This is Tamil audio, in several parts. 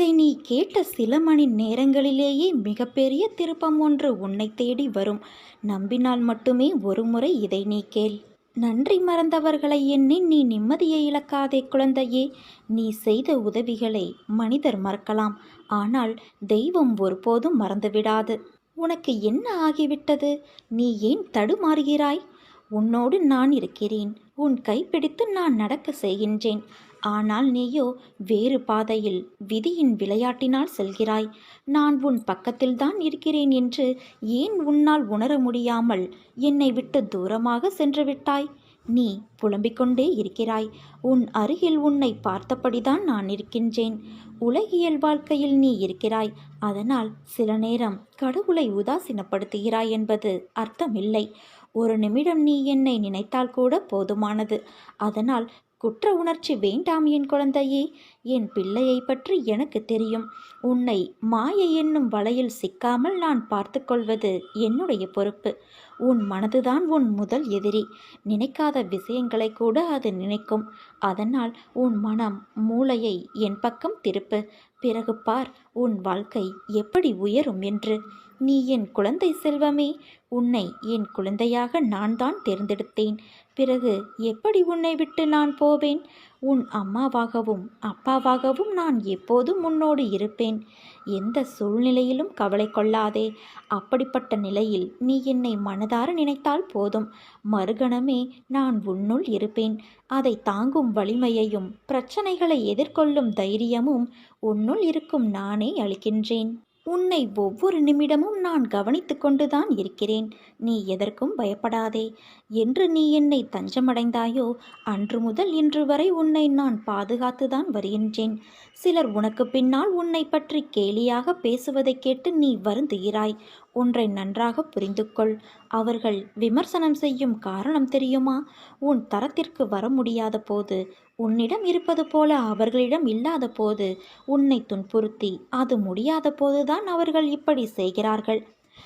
இதை நீ கேட்ட சில மணி நேரங்களிலேயே மிகப்பெரிய திருப்பம் ஒன்று உன்னை தேடி வரும். நம்பினால் மட்டுமே ஒருமுறை இதை நீ கேள். நன்றி மறந்தவர்களை எண்ணி நீ நிம்மதியை இழக்காதே குழந்தையே. நீ செய்த உதவிகளை மனிதர் மறக்கலாம். ஆனால் தெய்வம் ஒருபோதும் மறந்துவிடாது. உனக்கு என்ன ஆகிவிட்டது? நீ ஏன் தடுமாறுகிறாய்? உன்னோடு நான் இருக்கிறேன். உன் கைப்பிடித்து நான் நடக்க செய்கின்றேன். ஆனால் நீயோ வேறு பாதையில் விதியின் விளையாட்டினால் செல்கிறாய். நான் உன் பக்கத்தில்தான் இருக்கிறேன் என்று ஏன் உன்னால் உணர முடியாமல் என்னை விட்டு தூரமாக சென்று விட்டாய்? நீ புலம்பிக் கொண்டே இருக்கிறாய். உன் அருகில் உன்னை பார்த்தபடிதான் நான் இருக்கின்றேன். உலகியல் வாழ்க்கையில் நீ இருக்கிறாய். அதனால் சில நேரம் கடவுளை உதாசீனப்படுத்துகிறாய் என்பது அர்த்தமில்லை. ஒரு நிமிடம் நீ என்னை நினைத்தால் கூட போதுமானது. அதனால் குற்ற உணர்ச்சி வேண்டாம் என் குழந்தையே என் பிள்ளையை பற்றி எனக்கு தெரியும். உன்னை மாயை என்னும் வலையில் சிக்காமல் நான் பார்த்து கொள்வது என்னுடைய பொறுப்பு. உன் மனதுதான் உன் முதல் எதிரி. நினைக்காத விஷயங்களை கூட அது நினைக்கும். அதனால் உன் மனம் மூளையை என் பக்கம் திருப்பு. பிறகு பார் உன் வாழ்க்கை எப்படி உயரும் என்று. நீ என் குழந்தை செல்வமே உன்னை என் குழந்தையாக நான் தான் தேர்ந்தெடுத்தேன். பிறகு எப்படி உன்னை விட்டு நான் போவேன்? உன் அம்மாவாகவும் அப்பாவாகவும் நான் எப்போதும் உன்னோடு இருப்பேன். எந்த சூழ்நிலையிலும் கவலை கொள்ளாதே. அப்படிப்பட்ட நிலையில் நீ என்னை மனதார நினைத்தால் போதும். மறுகணமே நான் உன்னுள் இருப்பேன். அதை தாங்கும் வலிமையையும் பிரச்சனைகளை எதிர்கொள்ளும் தைரியமும் உன்னுள் இருக்கும் நானே அளிக்கின்றேன். உன்னை ஒவ்வொரு நிமிடமும் நான் கவனித்து கொண்டுதான் இருக்கிறேன். நீ எதற்கும் பயப்படாதே. என்று நீ என்னை தஞ்சமடைந்தாயோ அன்று முதல் இன்று வரை உன்னை நான் பாதுகாத்துதான் வருகின்றேன். சிலர் உனக்கு பின்னால் உன்னை பற்றி கேலியாக பேசுவதைக் கேட்டு நீ வருந்துகிறாய். ஒன்றை நன்றாக புரிந்து கொள் அவர்கள் விமர்சனம் செய்யும் காரணம் தெரியுமா? உன் தரத்திற்கு வர முடியாத போது உன்னிடம் இருப்பது போல அவர்களிடம் இல்லாத போது உன்னை துன்புறுத்தி அது முடியாத போதுதான் அவர்கள் இப்படி செய்கிறார்கள்.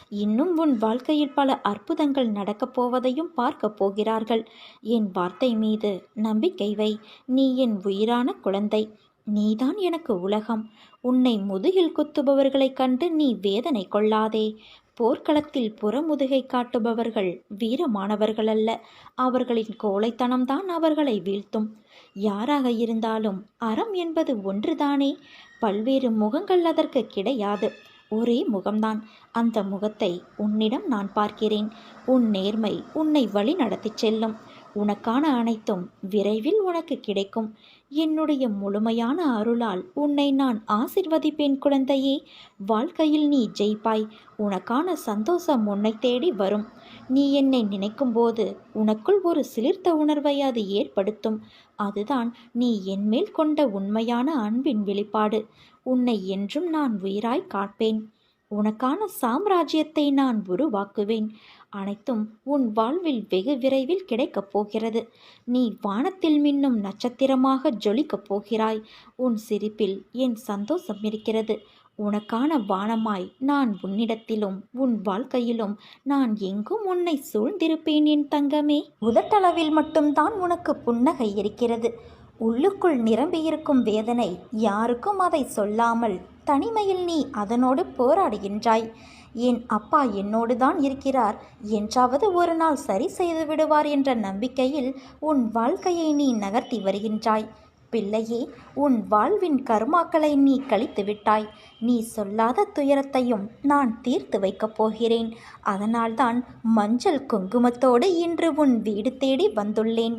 இன்னும் உன் வாழ்க்கையில் பல அற்புதங்கள் நடக்கப் போவதையும் பார்க்கப் போகிறார்கள். என் வார்த்தை மீது நம்பிக்கை வை. நீ என் உயிரான குழந்தை. நீதான் எனக்கு உலகம். உன்னை முதுகில் குத்துபவர்களைக் கண்டு நீ வேதனை கொள்ளாதே. போர்க்களத்தில் புறமுதுகை காட்டுபவர்கள் வீரமானவர்கள் அல்ல அவர்களின் கோழைத்தனம்தான் அவர்களை வீழ்த்தும். யாராக இருந்தாலும் அறம் என்பது ஒன்றுதானே. பல்வேறு முகங்கள் அதற்கு கிடையாது. ஒரே முகம்தான். அந்த முகத்தை உன்னிடம் நான் பார்க்கிறேன். உன் நேர்மை உன்னை வழி நடத்திச் செல்லும். உனக்கான அனைத்தும் விரைவில் உனக்கு கிடைக்கும். என்னுடைய முழுமையான அருளால் உன்னை நான் ஆசிர்வதிப்பேன் குழந்தையே. வாழ்க்கையில் நீ ஜெயிப்பாய். உனக்கான சந்தோஷம் உன்னை தேடி வரும். நீ என்னை நினைக்கும்போது உனக்குள் ஒரு சிலிர்த்த உணர்வை அது ஏற்படுத்தும். அதுதான் நீ என்மேல் கொண்ட உண்மையான அன்பின் வெளிப்பாடு. உன்னை என்றும் நான் உயிராய் காப்பேன். உனக்கான சாம்ராஜ்யத்தை நான் உருவாக்குவேன். அனைத்தும் உன் வாழ்வில் வெகு விரைவில் கிடைக்கப் போகிறது. நீ வானத்தில் மின்னும் நட்சத்திரமாக ஜொலிக்கப் போகிறாய். உன் சிரிப்பில் என் சந்தோஷம் இருக்கிறது. உனக்கான வானமாய் நான் உன்னிடத்திலும் உன் வாழ்க்கையிலும் நான் எங்கும் உன்னை சூழ்ந்திருப்பேன் என் தங்கமே. உதட்டளவில் மட்டும்தான் உனக்கு புன்னகை இருக்கிறது. உள்ளுக்குள் நிரம்பியிருக்கும் வேதனை யாருக்கும் அதை சொல்லாமல் தனிமையில் நீ அதனோடு போராடுகின்றாய். என் அப்பா என்னோடு தான் இருக்கிறார். என்றாவது ஒரு நாள் சரி செய்து விடுவார் என்ற நம்பிக்கையில் உன் வாழ்க்கையை நீ நகர்த்தி வருகின்றாய். பிள்ளையே உன் வாழ்வின் கருமாக்களை நீ கழித்து விட்டாய். நீ சொல்லாத துயரத்தையும் நான் தீர்த்து வைக்கப் போகிறேன். அதனால்தான் மஞ்சள் குங்குமத்தோடு இன்று உன் வீடு தேடி வந்துள்ளேன்.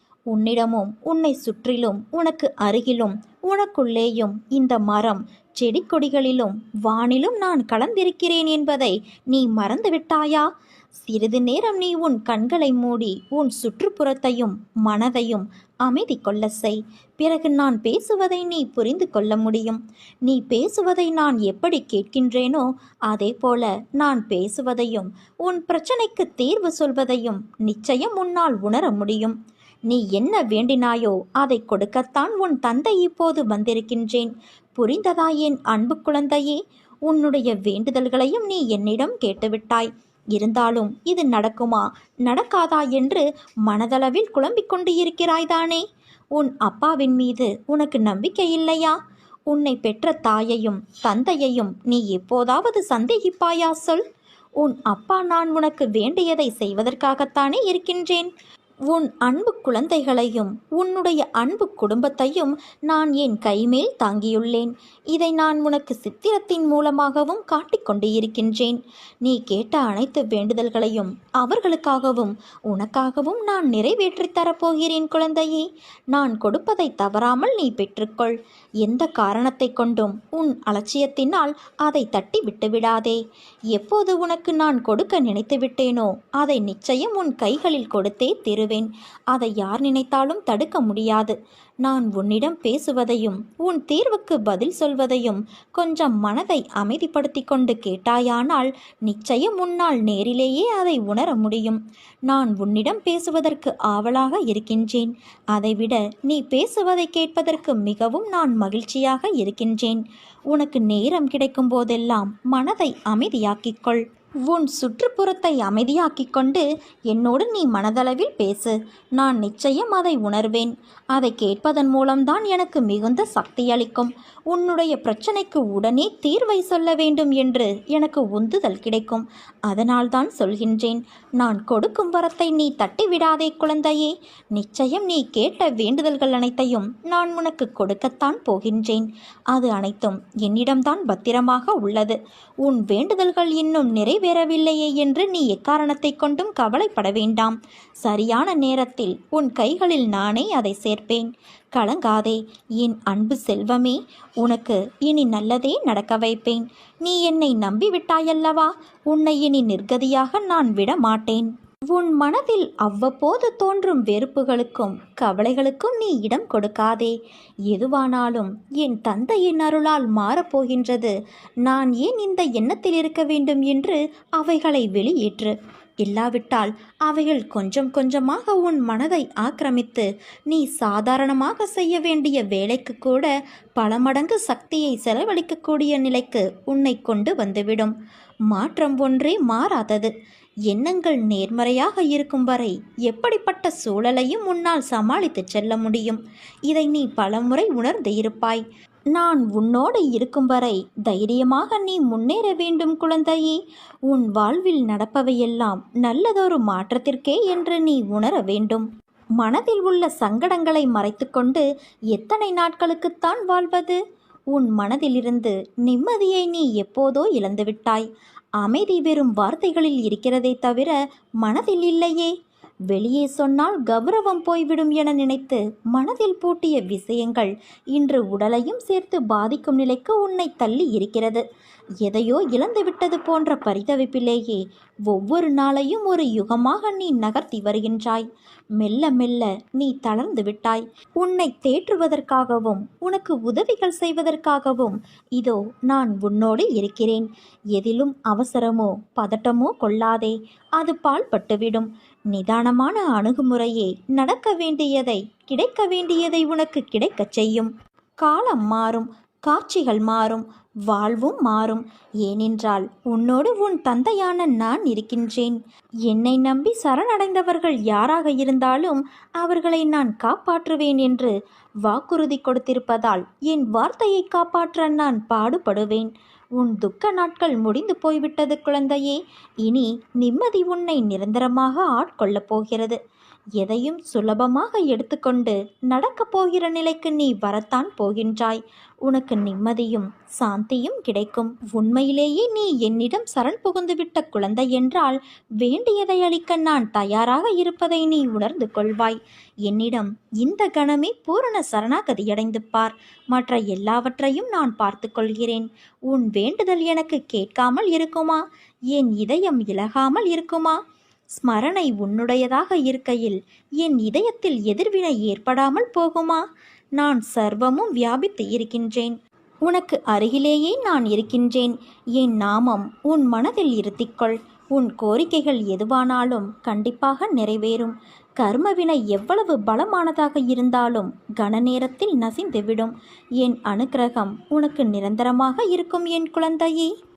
உன்னிடமும் உன்னை சுற்றிலும் உனக்கு அருகிலும் உனக்குள்ளேயும் இந்த மரம் செடி கொடிகளிலும் வானிலும் நான் கலந்திருக்கிறேன் என்பதை நீ மறந்துவிட்டாயா? சிறிது நேரம் நீ உன் கண்களை மூடி உன் சுற்றுப்புறத்தையும் மனதையும் அமைதி கொள்ள செய். பிறகு நான் பேசுவதை நீ புரிந்து கொள்ள முடியும். நீ பேசுவதை நான் எப்படி கேட்கின்றேனோ அதே போல நான் பேசுவதையும் உன் பிரச்சனைக்கு தீர்வு சொல்வதையும் நிச்சயம் உன்னால் உணர முடியும். நீ என்ன வேண்டினாயோ அதை கொடுக்கத்தான் உன் தந்தை இப்போது வந்திருக்கின்றேன். புரிந்ததா என் அன்பு குழந்தையே? உன்னுடைய வேண்டுதல்களையும் நீ என்னிடம் கேட்டுவிட்டாய். இருந்தாலும் இது நடக்குமா? நடக்காதா என்று மனதளவில் குழம்பிக் கொண்டு இருக்கிறாய்தானே உன் அப்பாவின் மீது உனக்கு நம்பிக்கை இல்லையா? உன்னை பெற்ற தாயையும் தந்தையையும் நீ எப்போதாவது சந்தேகிப்பாயா சொல்? உன் அப்பா நான் உனக்கு வேண்டியதை செய்வதற்காகத்தானே இருக்கின்றேன். உன் அன்பு குழந்தைகளையும் உன்னுடைய அன்பு குடும்பத்தையும் நான் என் கைமேல் தாங்கியுள்ளேன். இதை நான் உனக்கு சித்திரத்தின் மூலமாகவும் காட்டிக்கொண்டு இருக்கின்றேன் நீ கேட்ட அனைத்து வேண்டுதல்களையும் அவர்களுக்காகவும் உனக்காகவும் நான் நிறைவேற்றித் தரப்போகிறேன் குழந்தையே. நான் கொடுப்பதை தவறாமல் நீ பெற்றுக்கொள். எந்த காரணத்தை கொண்டும் உன் அலட்சியத்தினால் அதை தட்டி விட்டுவிடாதே எப்போது உனக்கு நான் கொடுக்க நினைத்து விட்டேனோ அதை நிச்சயம் உன் கைகளில் கொடுத்தே திரு அதை யார் நினைத்தாலும் தடுக்க முடியாது. நான் உன்னிடம் பேசுவதையும் உன் தீர்வுக்கு பதில் சொல்வதையும் கொஞ்சம் மனதை அமைதிப்படுத்தி கொண்டு கேட்டாயானால் நிச்சயம் உன்னால் நேரிலேயே அதை உணர முடியும். நான் உன்னிடம் பேசுவதற்கு ஆவலாக இருக்கின்றேன். அதைவிட நீ பேசுவதை கேட்பதற்கு மிகவும் நான் மகிழ்ச்சியாக இருக்கின்றேன். உனக்கு நேரம் கிடைக்கும் போதெல்லாம் மனதை அமைதியாக்கிக் கொள். உன் சுற்றுப்புறத்தை அமைதியாக்கிக் கொண்டு என்னோடு நீ மனதளவில் பேசு. நான் நிச்சயம் அதை உணர்வேன். அதை கேட்பதன் மூலம்தான் எனக்கு மிகுந்த சக்தி அளிக்கும். உன்னுடைய பிரச்சனைக்கு உடனே தீர்வை சொல்ல வேண்டும் என்று எனக்கு உந்துதல் கிடைக்கும். அதனால்தான் சொல்கின்றேன் நான் கொடுக்கும் வரத்தை நீ தட்டி விடாதே குழந்தையே. நிச்சயம் நீ கேட்ட வேண்டுதல்கள் அனைத்தையும் நான் உனக்கு கொடுக்கத்தான் போகின்றேன். அது அனைத்தும் என்னிடம்தான் பத்திரமாக உள்ளது. உன் வேண்டுதல்கள் இன்னும் நிறை நிறைவேறவில்லையே என்று நீ எக்காரணத்தை கொண்டும் கவலைப்பட வேண்டாம். சரியான நேரத்தில் உன் கைகளில் நானே அதை சேர்ப்பேன். கலங்காதே என் அன்பு செல்வமே உனக்கு இனி நல்லதே நடக்க வைப்பேன். நீ என்னை நம்பிவிட்டாயல்லவா? உன்னை இனி நிர்கதியாக நான் விட மாட்டேன் உன் மனதில் அவ்வப்போது தோன்றும் வெறுப்புகளுக்கும் கவலைகளுக்கும் நீ இடம் கொடுக்காதே. எதுவானாலும் என் தந்தையின் அருளால் மாறப்போகின்றது. நான் ஏன் இந்த எண்ணத்தில் இருக்க வேண்டும் என்று அவைகளை வெளியேற்று. இல்லாவிட்டால் அவைகள் கொஞ்சம் கொஞ்சமாக உன் மனதை ஆக்கிரமித்து நீ சாதாரணமாக செய்ய வேண்டிய வேலைக்கு கூட பல மடங்கு சக்தியை செலவழிக்கக்கூடிய நிலைக்கு உன்னை கொண்டு வந்துவிடும். மாற்றம் ஒன்றே மாறாதது. எண்ணங்கள் நேர்மறையாக இருக்கும் வரை எப்படிப்பட்ட சூழலையும் உன்னால் சமாளித்துச் செல்ல முடியும்? இதை நீ பலமுறை உணர்ந்து இருப்பாய். நான் உன்னோடு இருக்கும் வரை தைரியமாக நீ முன்னேற வேண்டும் குழந்தையே. உன் வாழ்வில் நடப்பவையெல்லாம் நல்லதொரு மாற்றத்திற்கே என்று நீ உணர வேண்டும். மனதில் உள்ள சங்கடங்களை மறைத்துக்கொண்டு எத்தனை நாட்களுக்குத்தான் வாழ்வது? உன் மனதிலிருந்து நிம்மதியை நீ எப்போதோ இழந்துவிட்டாய். அமைதி வெறும் வார்த்தைகளில் இருக்கிறதே தவிர மனதில் இல்லையே. வெளியே சொன்னால் கௌரவம் போய்விடும் என நினைத்து மனதில் பூட்டிய விஷயங்கள் இன்று உடலையும் சேர்த்து பாதிக்கும் நிலைக்கு உன்னை தள்ளி இருக்கிறது. எதையோ இழந்துவிட்டது போன்ற பரிதவிப்பிலேயே ஒவ்வொரு நாளையும் ஒரு யுகமாக நீ நகர்த்தி வருகின்றாய். மெல்ல மெல்ல நீ தளர்ந்து விட்டாய். உன்னை தேற்றுவதற்காகவும் உனக்கு உதவிகள் செய்வதற்காகவும் இதோ நான் உன்னோடு இருக்கிறேன். எதிலும் அவசரமோ பதட்டமோ கொள்ளாதே. அது பால்பட்டுவிடும் நிதானமான அணுகுமுறையே நடக்க வேண்டியதை கிடைக்க வேண்டியதை உனக்கு கிடைக்கச் செய்யும். காலம் மாறும் காட்சிகள் மாறும் வாழ்வும் மாறும். ஏனென்றால் உன்னோடு உன் தந்தையான நான் இருக்கின்றேன். என்னை நம்பி சரணடைந்தவர்கள் யாராக இருந்தாலும் அவர்களை நான் காப்பாற்றுவேன் என்று வாக்குறுதி கொடுத்திருப்பதால் என் வார்த்தையை காப்பாற்ற நான் பாடுபடுவேன். உன் துக்க நாட்கள் முடிந்து போய்விட்டது குழந்தையே. இனி நிம்மதி உன்னை நிரந்தரமாக ஆட்கொள்ளப் போகிறது. எதையும் சுலபமாக எடுத்துக்கொண்டு நடக்கப் போகிற நிலைக்கு நீ வரத்தான் போகின்றாய். உனக்கு நிம்மதியும் சாந்தியும் கிடைக்கும். உண்மையிலேயே நீ என்னிடம் சரண் புகுந்துவிட்ட குழந்தை என்றால் வேண்டியதை அளிக்க நான் தயாராக இருப்பதை நீ உணர்ந்து கொள்வாய். என்னிடம் இந்த கணமே பூரண சரணாகதியடைந்து பார். மற்ற எல்லாவற்றையும் நான் பார்த்து கொள்கிறேன். உன் வேண்டுதல் எனக்கு கேட்காமல் இருக்குமா? என் இதயம் இலகாமல் இருக்குமா? ஸ்மரணை உன்னுடையதாக இருக்கையில் என் இதயத்தில் எதிர்வினை ஏற்படாமல் போகுமா? நான் சர்வமும் வியாபித்து இருக்கின்றேன். உனக்கு அருகிலேயே நான் இருக்கின்றேன். என் நாமம் உன் மனதில் இருத்திக்கொள். உன் கோரிக்கைகள் எதுவானாலும் கண்டிப்பாக நிறைவேறும். கர்மவினை எவ்வளவு பலமானதாக இருந்தாலும் கன நேரத்தில் நசிந்துவிடும். என் அனுக்கிரகம் உனக்கு நிரந்தரமாக இருக்கும் என் குழந்தையே.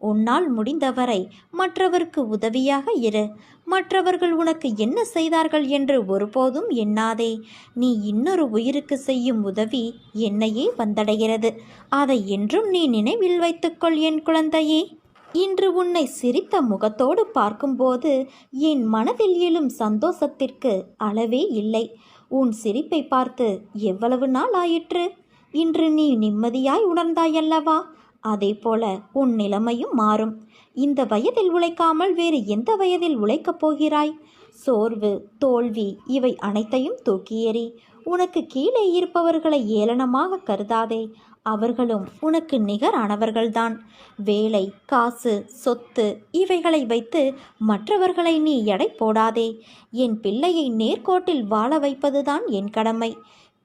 உன்னால் முடிந்தவரை மற்றவருக்கு உதவியாக இரு. மற்றவர்கள் உனக்கு என்ன செய்தார்கள் என்று ஒருபோதும் எண்ணாதே. நீ இன்னொரு உயிருக்கு செய்யும் உதவி என்னையே வந்தடைகிறது. அதை என்றும் நீ நினைவில் வைத்துக்கொள் என் குழந்தையே. இன்று உன்னை சிரித்த முகத்தோடு பார்க்கும்போது என் மனதில் எழும் சந்தோஷத்திற்கு அளவே இல்லை. உன் சிரிப்பை பார்த்து எவ்வளவு நாள் ஆயிற்று? இன்று நீ நிம்மதியாய் உணர்ந்தாயல்லவா? அதே போல உன் நிலைமையும் மாறும். இந்த வயதில் உழைக்காமல் வேறு எந்த வயதில் உழைக்கப் போகிறாய்? சோர்வு தோல்வி இவை அனைத்தையும் தூக்கி எறி உனக்கு கீழே இருப்பவர்களை ஏளனமாக கருதாதே. அவர்களும் உனக்கு நிகரானவர்கள்தான். வேலை காசு சொத்து இவைகளை வைத்து மற்றவர்களை நீ எடை போடாதே. என் பிள்ளையை நேர்கோட்டில் வாழ வைப்பதுதான் என் கடமை.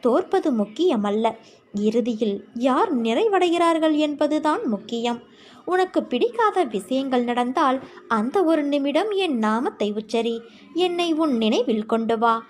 தோற்பது முக்கியமல்ல. இறுதியில் யார் நிறைவடைகிறார்கள் என்பதுதான் முக்கியம். உனக்கு பிடிக்காத விஷயங்கள் நடந்தால் அந்த ஒரு நிமிடம் என் நாமத்தை உச்சரி. என்னை உன் நினைவில் கொண்டு வா.